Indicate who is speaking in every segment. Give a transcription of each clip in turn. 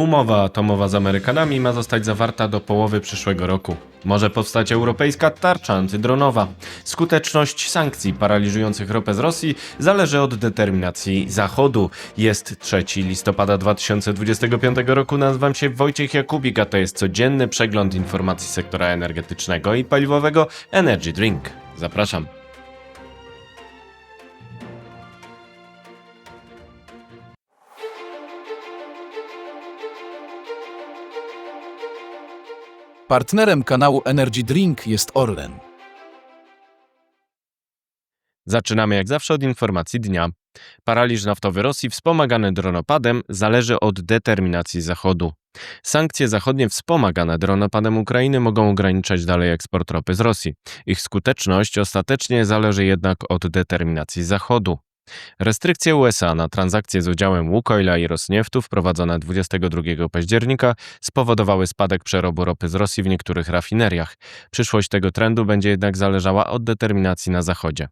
Speaker 1: Umowa atomowa z Amerykanami ma zostać zawarta do połowy przyszłego roku. Może powstać europejska tarcza antydronowa. Skuteczność sankcji paraliżujących ropę z Rosji zależy od determinacji Zachodu. Jest 3 listopada 2025 roku. Nazywam się Wojciech Jakubik, a to jest codzienny przegląd informacji sektora energetycznego i paliwowego Energy Drink. Zapraszam.
Speaker 2: Partnerem kanału Energy Drink jest Orlen.
Speaker 1: Zaczynamy jak zawsze od informacji dnia. Paraliż naftowy Rosji wspomagany dronopadem zależy od determinacji Zachodu. Sankcje zachodnie wspomagane dronopadem Ukrainy mogą ograniczać dalej eksport ropy z Rosji. Ich skuteczność ostatecznie zależy jednak od determinacji Zachodu. Restrykcje USA na transakcje z udziałem Łukoila i Rosnieftu wprowadzone 22 października spowodowały spadek przerobu ropy z Rosji w niektórych rafineriach. Przyszłość tego trendu będzie jednak zależała od determinacji na Zachodzie.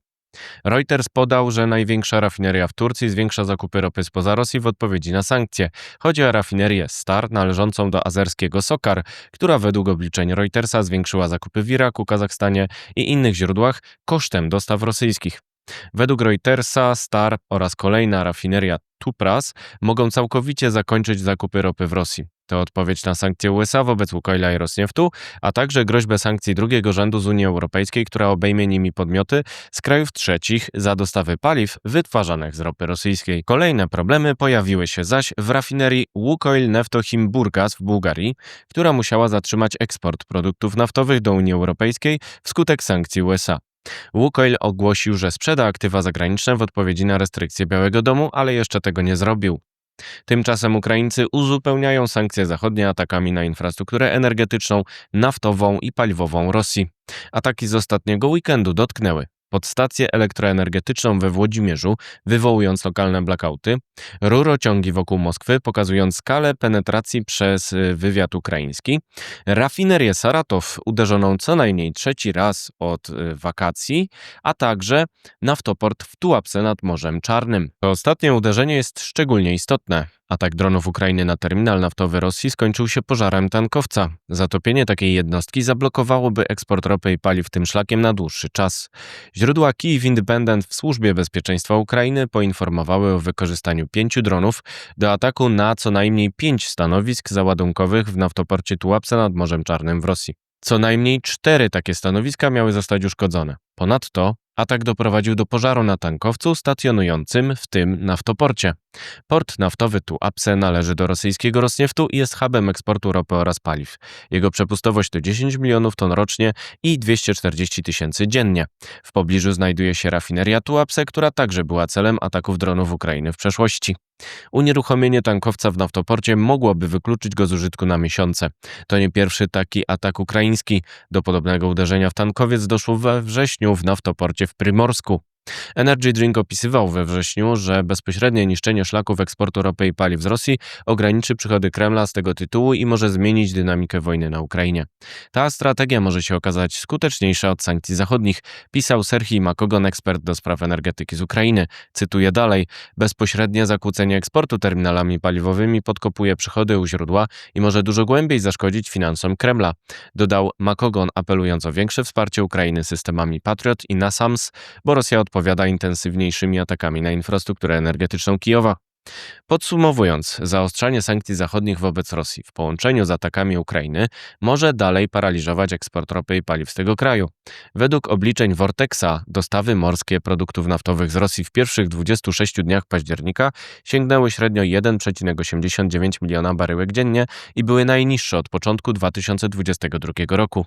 Speaker 1: Reuters podał, że największa rafineria w Turcji zwiększa zakupy ropy spoza Rosji w odpowiedzi na sankcje. Chodzi o rafinerię Star należącą do azerskiego Sokar, która według obliczeń Reutersa zwiększyła zakupy w Iraku, Kazachstanie i innych źródłach kosztem dostaw rosyjskich. Według Reutersa Star oraz kolejna rafineria Tupras mogą całkowicie zakończyć zakupy ropy w Rosji. To odpowiedź na sankcje USA wobec Łukoila i Rosnieftu, a także groźbę sankcji drugiego rzędu z Unii Europejskiej, która obejmie nimi podmioty z krajów trzecich za dostawy paliw wytwarzanych z ropy rosyjskiej. Kolejne problemy pojawiły się zaś w rafinerii Łukoil Neftochim Burgas w Bułgarii, która musiała zatrzymać eksport produktów naftowych do Unii Europejskiej wskutek sankcji USA. Łukoil ogłosił, że sprzeda aktywa zagraniczne w odpowiedzi na restrykcje Białego Domu, ale jeszcze tego nie zrobił. Tymczasem Ukraińcy uzupełniają sankcje zachodnie atakami na infrastrukturę energetyczną, naftową i paliwową Rosji. Ataki z ostatniego weekendu dotknęły podstację elektroenergetyczną we Włodzimierzu, wywołując lokalne blackouty, rurociągi wokół Moskwy, pokazując skalę penetracji przez y, wywiad ukraiński, rafinerię Saratow uderzoną co najmniej trzeci raz od y, wakacji, a także naftoport w Tułapce nad Morzem Czarnym. To ostatnie uderzenie jest szczególnie istotne. Atak dronów Ukrainy na terminal naftowy Rosji skończył się pożarem tankowca. Zatopienie takiej jednostki zablokowałoby eksport ropy i paliw tym szlakiem na dłuższy czas. Źródła Kyiv Independent w Służbie Bezpieczeństwa Ukrainy poinformowały o wykorzystaniu pięciu dronów do ataku na co najmniej pięć stanowisk załadunkowych w naftoporcie Tułapce nad Morzem Czarnym w Rosji. Co najmniej cztery takie stanowiska miały zostać uszkodzone. Ponadto atak doprowadził do pożaru na tankowcu stacjonującym w tym naftoporcie. Port naftowy Tuapse należy do rosyjskiego Rosnieftu i jest hubem eksportu ropy oraz paliw. Jego przepustowość to 10 milionów ton rocznie i 240 tysięcy dziennie. W pobliżu znajduje się rafineria Tuapse, która także była celem ataków dronów Ukrainy w przeszłości. Unieruchomienie tankowca w naftoporcie mogłoby wykluczyć go z użytku na miesiące. To nie pierwszy taki atak ukraiński. Do podobnego uderzenia w tankowiec doszło we wrześniu w naftoporcie w Prymorsku. Energy Drink opisywał we wrześniu, że bezpośrednie niszczenie szlaków eksportu ropy i paliw z Rosji ograniczy przychody Kremla z tego tytułu i może zmienić dynamikę wojny na Ukrainie. Ta strategia może się okazać skuteczniejsza od sankcji zachodnich, pisał Serhii Makogon, ekspert do spraw energetyki z Ukrainy. Cytuję dalej: Bezpośrednie zakłócenie eksportu terminalami paliwowymi podkopuje przychody u źródła i może dużo głębiej zaszkodzić finansom Kremla. Dodał Makogon, apelując o większe wsparcie Ukrainy systemami Patriot i NASAMS, bo Rosja odpowiada intensywniejszymi atakami na infrastrukturę energetyczną Kijowa. Podsumowując, zaostrzanie sankcji zachodnich wobec Rosji w połączeniu z atakami Ukrainy może dalej paraliżować eksport ropy i paliw z tego kraju. Według obliczeń Vortexa dostawy morskie produktów naftowych z Rosji w pierwszych 26 dniach października sięgnęły średnio 1,89 miliona baryłek dziennie i były najniższe od początku 2022 roku.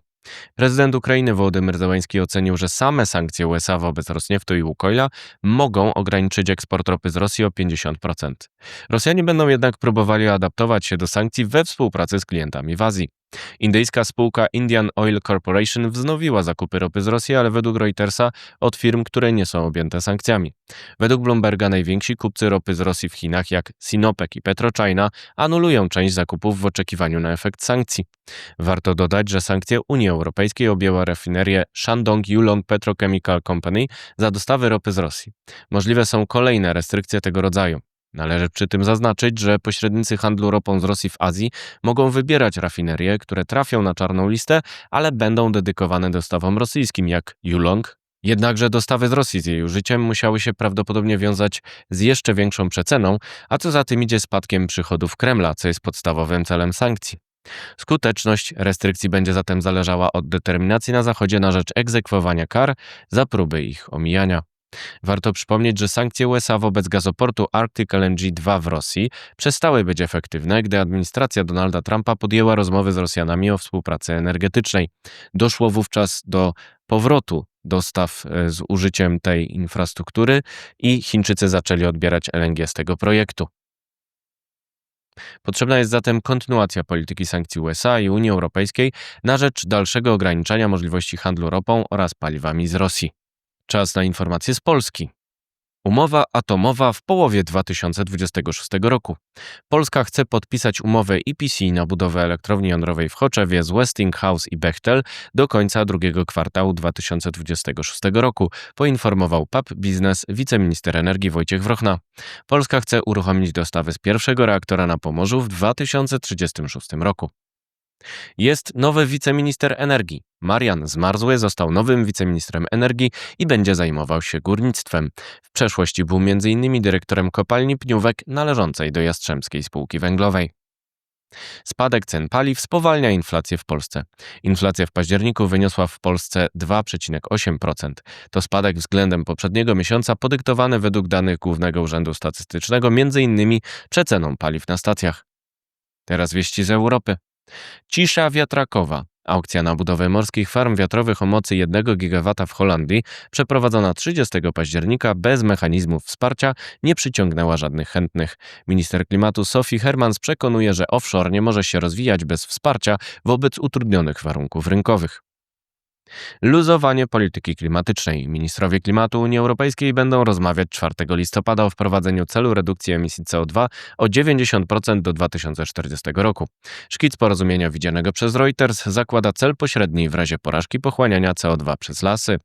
Speaker 1: Prezydent Ukrainy Wołodymyr Zełański ocenił, że same sankcje USA wobec Rosnieftu i Łukoila mogą ograniczyć eksport ropy z Rosji o 50%. Rosjanie będą jednak próbowali adaptować się do sankcji we współpracy z klientami w Azji. Indyjska spółka Indian Oil Corporation wznowiła zakupy ropy z Rosji, ale według Reutersa od firm, które nie są objęte sankcjami. Według Bloomberga najwięksi kupcy ropy z Rosji w Chinach, jak Sinopec i PetroChina, anulują część zakupów w oczekiwaniu na efekt sankcji. Warto dodać, że sankcje Unii Europejskiej objęła rafinerię Shandong Yulong Petrochemical Company za dostawy ropy z Rosji. Możliwe są kolejne restrykcje tego rodzaju. Należy przy tym zaznaczyć, że pośrednicy handlu ropą z Rosji w Azji mogą wybierać rafinerie, które trafią na czarną listę, ale będą dedykowane dostawom rosyjskim, jak Yulong. Jednakże dostawy z Rosji z jej użyciem musiały się prawdopodobnie wiązać z jeszcze większą przeceną, a co za tym idzie spadkiem przychodów Kremla, co jest podstawowym celem sankcji. Skuteczność restrykcji będzie zatem zależała od determinacji na Zachodzie na rzecz egzekwowania kar za próby ich omijania. Warto przypomnieć, że sankcje USA wobec gazoportu Arctic LNG 2 w Rosji przestały być efektywne, gdy administracja Donalda Trumpa podjęła rozmowy z Rosjanami o współpracy energetycznej. Doszło wówczas do powrotu dostaw e, z użyciem tej infrastruktury i Chińczycy zaczęli odbierać LNG z tego projektu. Potrzebna jest zatem kontynuacja polityki sankcji USA i Unii Europejskiej na rzecz dalszego ograniczania możliwości handlu ropą oraz paliwami z Rosji. Czas na informacje z Polski. Umowa atomowa w połowie 2026 roku. Polska chce podpisać umowę EPC na budowę elektrowni jądrowej w Choczewie z Westinghouse i Bechtel do końca drugiego kwartału 2026 roku, poinformował PAP Biznes wiceminister energii Wojciech Wrochna. Polska chce uruchomić dostawy z pierwszego reaktora na Pomorzu w 2036 roku. Jest nowy wiceminister energii. Marian Zmarzły został nowym wiceministrem energii i będzie zajmował się górnictwem. W przeszłości był m.in. dyrektorem kopalni Pniówek należącej do Jastrzębskiej Spółki Węglowej. Spadek cen paliw spowalnia inflację w Polsce. Inflacja w październiku wyniosła w Polsce 2,8%. To spadek względem poprzedniego miesiąca podyktowany według danych Głównego Urzędu Statystycznego m.in. przeceną paliw na stacjach. Teraz wieści z Europy. Cisza wiatrakowa. Aukcja na budowę morskich farm wiatrowych o mocy 1 GW w Holandii, przeprowadzona 30 października bez mechanizmów wsparcia, nie przyciągnęła żadnych chętnych. Minister klimatu Sophie Hermans przekonuje, że offshore nie może się rozwijać bez wsparcia wobec utrudnionych warunków rynkowych. Luzowanie polityki klimatycznej. Ministrowie klimatu Unii Europejskiej będą rozmawiać 4 listopada o wprowadzeniu celu redukcji emisji CO2 o 90% do 2040 roku. Szkic porozumienia widzianego przez Reuters zakłada cel pośredni w razie porażki pochłaniania CO2 przez lasy.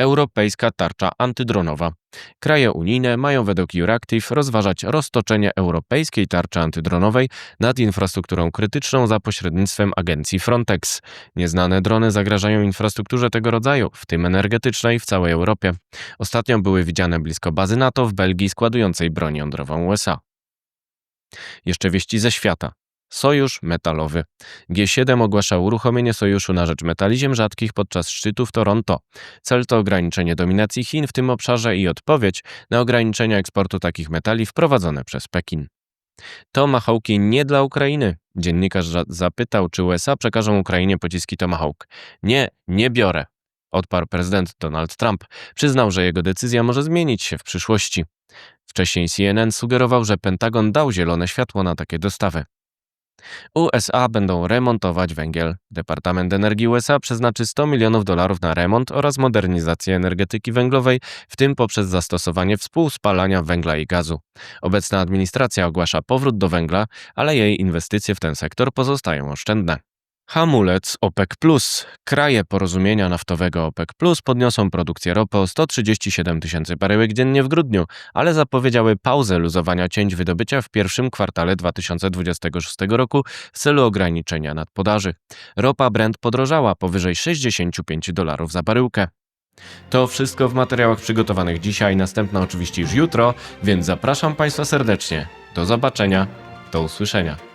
Speaker 1: Europejska tarcza antydronowa. Kraje unijne mają według Euractiv rozważać roztoczenie europejskiej tarczy antydronowej nad infrastrukturą krytyczną za pośrednictwem agencji Frontex. Nieznane drony zagrażają infrastrukturze tego rodzaju, w tym energetycznej, w całej Europie. Ostatnio były widziane blisko bazy NATO w Belgii składującej broń jądrową USA. Jeszcze wieści ze świata. Sojusz metalowy. G7 ogłasza uruchomienie sojuszu na rzecz metali ziem rzadkich podczas szczytu w Toronto. Cel to ograniczenie dominacji Chin w tym obszarze i odpowiedź na ograniczenia eksportu takich metali wprowadzone przez Pekin. Tomahawki nie dla Ukrainy. Dziennikarz za- zapytał, czy USA przekażą Ukrainie pociski Tomahawk. Nie, nie biorę. Odparł prezydent Donald Trump. Przyznał, że jego decyzja może zmienić się w przyszłości. Wcześniej CNN sugerował, że Pentagon dał zielone światło na takie dostawy. USA będą remontować węgiel. Departament Energii USA przeznaczy 100 milionów dolarów na remont oraz modernizację energetyki węglowej, w tym poprzez zastosowanie współspalania węgla i gazu. Obecna administracja ogłasza powrót do węgla, ale jej inwestycje w ten sektor pozostają oszczędne. Hamulec OPEC+. Kraje porozumienia naftowego OPEC podniosą produkcję ropy o 137 tysięcy baryłek dziennie w grudniu, ale zapowiedziały pauzę luzowania cięć wydobycia w pierwszym kwartale 2026 roku w celu ograniczenia nadpodaży. Ropa Brent podrożała powyżej 65 dolarów za baryłkę. To wszystko w materiałach przygotowanych dzisiaj, następna oczywiście już jutro, więc zapraszam Państwa serdecznie. Do zobaczenia, do usłyszenia.